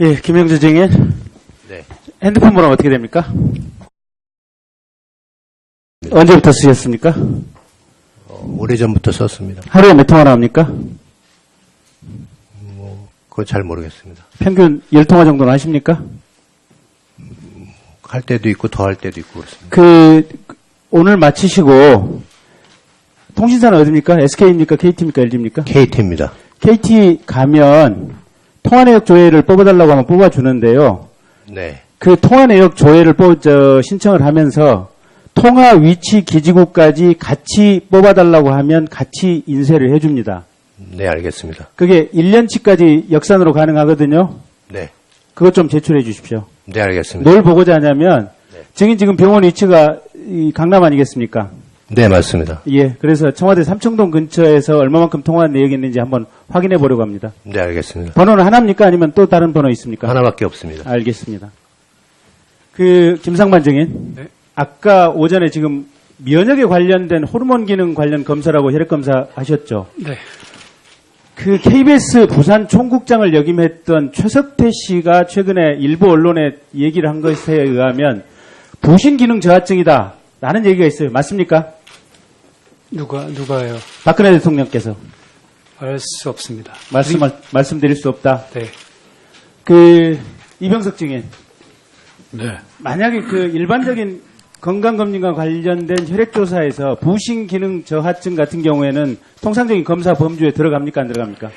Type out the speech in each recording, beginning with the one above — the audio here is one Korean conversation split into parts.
예, 김영주 증인. 네. 핸드폰 번호 어떻게 됩니까? 언제부터 쓰셨습니까? 어, 오래전부터 썼습니다. 하루에 몇 통화 나옵니까? 그거 잘 모르겠습니다. 평균 10통화 정도는 하십니까? 할 때도 있고 더 할 때도 있고 그렇습니다. 그, 오늘 마치시고, 통신사는 어디입니까? SK입니까? KT입니까? LG입니까? KT입니다. KT 가면 통화 내역 조회를 뽑아달라고 하면 뽑아주는데요. 네. 그 통화 내역 조회를 뽑, 저, 신청을 하면서 통화 위치 기지국까지 같이 뽑아달라고 하면 같이 인쇄를 해줍니다. 네, 알겠습니다. 그게 1년치까지 역산으로 가능하거든요. 네. 그것 좀 제출해 주십시오. 네, 알겠습니다. 뭘 보고자 하냐면 네. 증인 지금 병원 위치가 이 강남 아니겠습니까? 네, 맞습니다. 예. 그래서 청와대 삼청동 근처에서 얼마만큼 통화 내역이 있는지 한번 확인해 보려고 합니다. 네, 알겠습니다. 번호는 하나입니까? 아니면 또 다른 번호 있습니까? 하나밖에 없습니다. 알겠습니다. 그 김상만 증인, 아까 오전에 지금 면역에 관련된 호르몬 기능 관련 검사라고 혈액 검사 하셨죠? 네. 그 KBS 부산 총국장을 역임했던 최석태 씨가 최근에 일부 언론에 얘기를 한 것에 의하면 부신 기능 저하증이다. 라는 얘기가 있어요. 맞습니까? 누가 누가요? 박근혜 대통령께서 알 수 없습니다. 말씀 말씀드릴 수 없다. 네. 그 이병석 증인 네. 만약에 그 일반적인 건강검진과 관련된 혈액조사에서 부신 기능 저하증 같은 경우에는 통상적인 검사 범주에 들어갑니까 안 들어갑니까?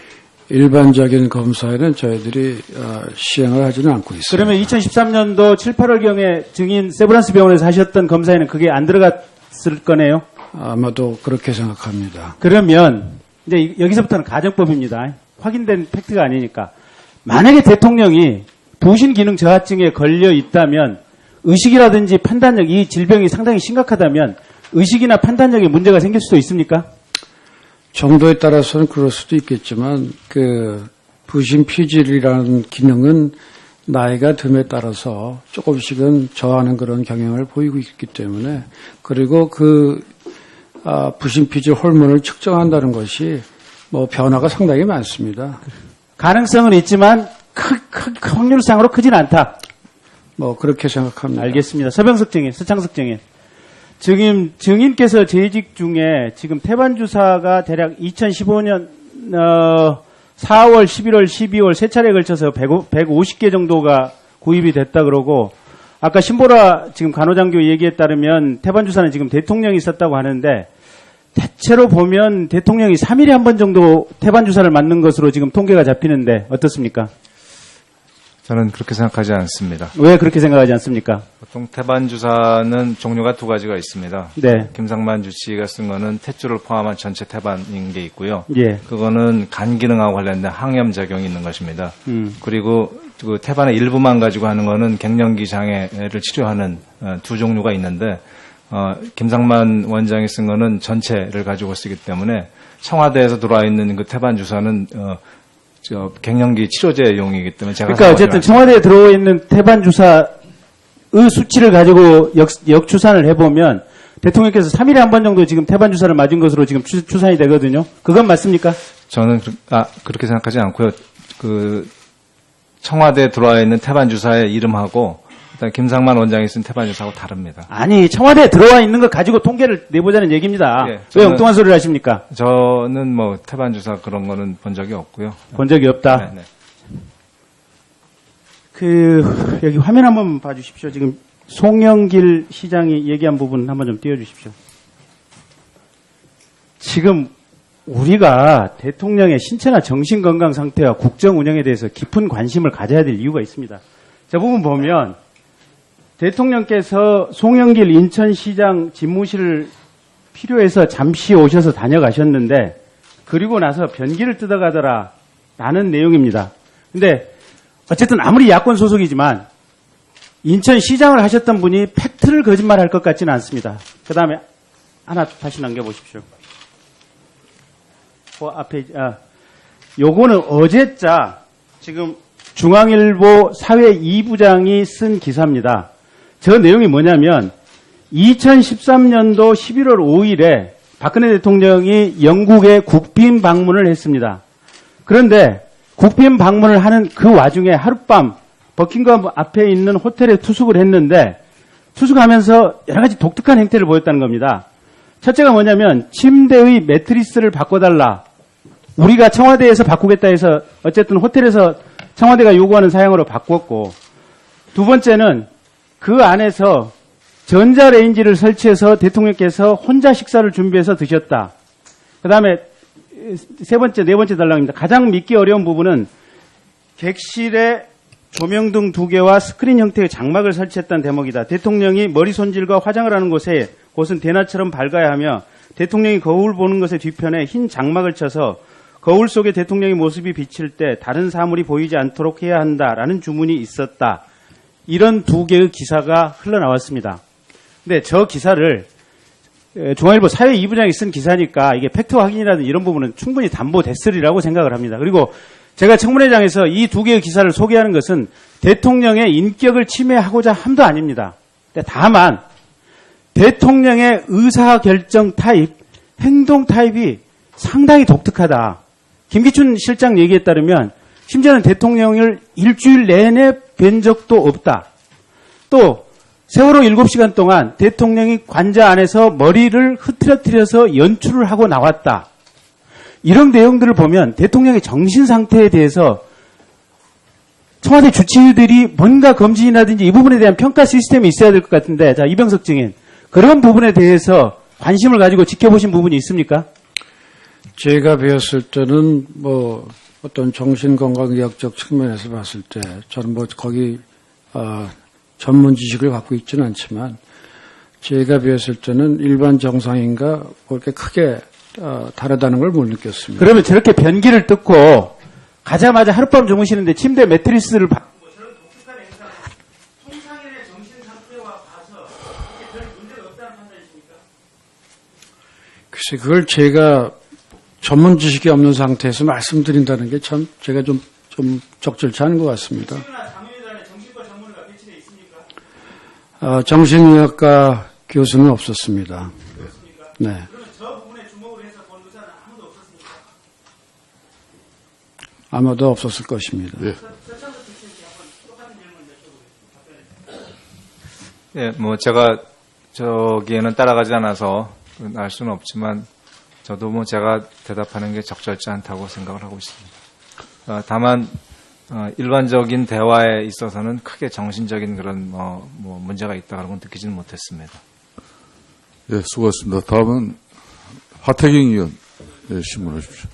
일반적인 검사에는 저희들이 어, 시행을 하지는 않고 있습니다. 그러면 2013년도 7, 8월경에 증인 세브란스 병원에서 하셨던 검사에는 그게 안 들어갔을 거네요. 아마도 그렇게 생각합니다. 그러면 이제 이- 여기서부터는 가정법입니다. 확인된 팩트가 아니니까 만약에 대통령이 부신 기능 저하증에 걸려 있다면 의식이라든지 판단력 이 질병이 상당히 심각하다면 의식이나 판단력에 문제가 생길 수도 있습니까? 정도에 따라서는 그럴 수도 있겠지만 그 부신 피질이라는 기능은 나이가 듦에 따라서 조금씩은 저하는 그런 경향을 보이고 있기 때문에 그리고 그 아, 부신 피질 호르몬을 측정한다는 것이 뭐 변화가 상당히 많습니다. 가능성은 있지만 크, 크, 확률상으로 크진 않다. 뭐 그렇게 생각합니다. 알겠습니다. 서병석 증인, 서창석 증인. 지금 증인께서 재직 중에 지금 태반 주사가 대략 2015년 어, 4월, 11월, 12월 세 차례에 걸쳐서 1 150개 정도가 구입이 됐다 그러고 아까 신보라 지금 간호장교 얘기에 따르면 태반 주사는 지금 대통령이 썼다고 하는데 대체로 보면 대통령이 3일에 한 번 정도 태반 주사를 맞는 것으로 지금 통계가 잡히는데 어떻습니까? 저는 그렇게 생각하지 않습니다. 왜 그렇게 생각하지 않습니까? 보통 태반 주사는 종류가 두 가지가 있습니다. 네. 김상만 주치가 쓴 거는 탯줄을 포함한 전체 태반인 게 있고요. 예. 그거는 간 기능하고 관련된 항염 작용이 있는 것입니다. 음. 그리고 그 태반의 일부만 가지고 하는 거는 갱년기 장애를 치료하는 어, 두 종류가 있는데 어, 김상만 원장이 쓴 거는 전체를 가지고 쓰기 때문에 청와대에서 들어와 있는 그 태반 주사는 어, 저 갱년기 치료제용이기 때문에 제가 그러니까 어쨌든 청와대에 들어와 있는 태반 주사의 수치를 가지고 역, 역추산을 해보면 대통령께서 3일에 한 번 정도 지금 태반 주사를 맞은 것으로 지금 추, 추산이 되거든요. 그건 맞습니까? 저는 그, 아, 그렇게 생각하지 않고요. 그 청와대에 들어와 있는 태반 주사의 이름하고 김상만 원장이 쓴 태반 주사하고 다릅니다. 아니 청와대에 들어와 있는 거 가지고 통계를 내보자는 얘기입니다. 네, 예, 왜 저는- 엉뚱한 소리를 하십니까? 저는 뭐 태반 주사 그런 거는 본 적이 없고요. 본 적이 없다. 네, 네. 그 여기 화면 한번 봐주십시오. 지금 송영길 시장이 얘기한 부분 한번 좀 띄워주십시오. 지금 우리가 대통령의 신체나 정신 건강 상태와 국정 운영에 대해서 깊은 관심을 가져야 될 이유가 있습니다. 저 부분 보면 대통령께서 송영길 인천시장 집무실을 필요해서 잠시 오셔서 다녀가셨는데 그리고 나서 변기를 뜯어가더라 라는 내용입니다. 근데 어쨌든 아무리 야권 소속이지만 인천시장을 하셨던 분이 팩트를 거짓말할 것 같지는 않습니다. 그 다음에 하나 다시 남겨보십시오. 그 앞에 아, 요거는 어제자 지금 중앙일보 사회 2부장이 쓴 기사입니다. 저 내용이 뭐냐면 2013년도 11월 5일에 박근혜 대통령이 영국에 국빈 방문을 했습니다. 그런데 국빈 방문을 하는 그 와중에 하룻밤 버킹엄 앞에 있는 호텔에 투숙을 했는데 투숙하면서 여러 가지 독특한 행태를 보였다는 겁니다. 첫째가 뭐냐면 침대의 매트리스를 바꿔달라. 우리가 청와대에서 바꾸겠다 해서 어쨌든 호텔에서 청와대가 요구하는 사양으로 바꿨고 두 번째는 그 안에서 전자레인지를 설치해서 대통령께서 혼자 식사를 준비해서 드셨다. 그 다음에 세 번째, 네 번째 달랑입니다. 가장 믿기 어려운 부분은 객실에 조명등 두 개와 스크린 형태의 장막을 설치했다는 대목이다. 대통령이 머리 손질과 화장을 하는 곳에 곳은 대낮처럼 밝아야 하며 대통령이 거울 보는 것의 뒤편에 흰 장막을 쳐서 거울 속에 대통령의 모습이 비칠 때 다른 사물이 보이지 않도록 해야 한다라는 주문이 있었다. 이런 두 개의 기사가 흘러나왔습니다. 근데 저 기사를 에, 중앙일보 사회 2부장이 쓴 기사니까 이게 팩트 확인이라든 이런 부분은 충분히 담보됐으리라고 생각을 합니다. 그리고 제가 청문회장에서 이 두 개의 기사를 소개하는 것은 대통령의 인격을 침해하고자 함도 아닙니다. 다만 대통령의 의사결정 타입, 행동 타입이 상당히 독특하다. 김기춘 실장 얘기에 따르면 심지어는 대통령을 일주일 내내 뵌 적도 없다. 또 세월호 7시간 동안 대통령이 관자 안에서 머리를 흐트러뜨려서 연출을 하고 나왔다. 이런 내용들을 보면 대통령의 정신 상태에 대해서 청와대 주치의들이 뭔가 검진이라든지 이 부분에 대한 평가 시스템이 있어야 될 것 같은데, 자, 이병석 증인. 그런 부분에 대해서 관심을 가지고 지켜보신 부분이 있습니까? 제가 배웠을 때는 뭐 어떤 정신건강의학적 측면에서 봤을 때 저는 뭐 거기 어, 전문 지식을 갖고 있지는 않지만 제가 배웠을 때는 일반 정상인가 그렇게 크게 어, 다르다는 걸 못 느꼈습니다. 그러면 저렇게 변기를 뜯고 가자마자 하룻밤 주무시는데 침대 매트리스를 판단이십니까? 글쎄 그걸 제가 전문 지식이 없는 상태에서 말씀드린다는 게 참 제가 좀, 좀 적절치 않은 것 같습니다. 어, 정신의학과 교수는 없었습니다. 네. 아마도 없었을 것입니다. 예, 뭐 제가 저기에는 따라가지 않아서 알 수는 없지만 저도 뭐 제가 대답하는 게 적절치 않다고 생각을 하고 있습니다. 어, 다만 어, 일반적인 대화에 있어서는 크게 정신적인 그런 뭐, 뭐 문제가 있다는 건 느끼지는 못했습니다. 예, 수고하셨습니다. 다음은 하태경 의원 예, 신문해 주십시오.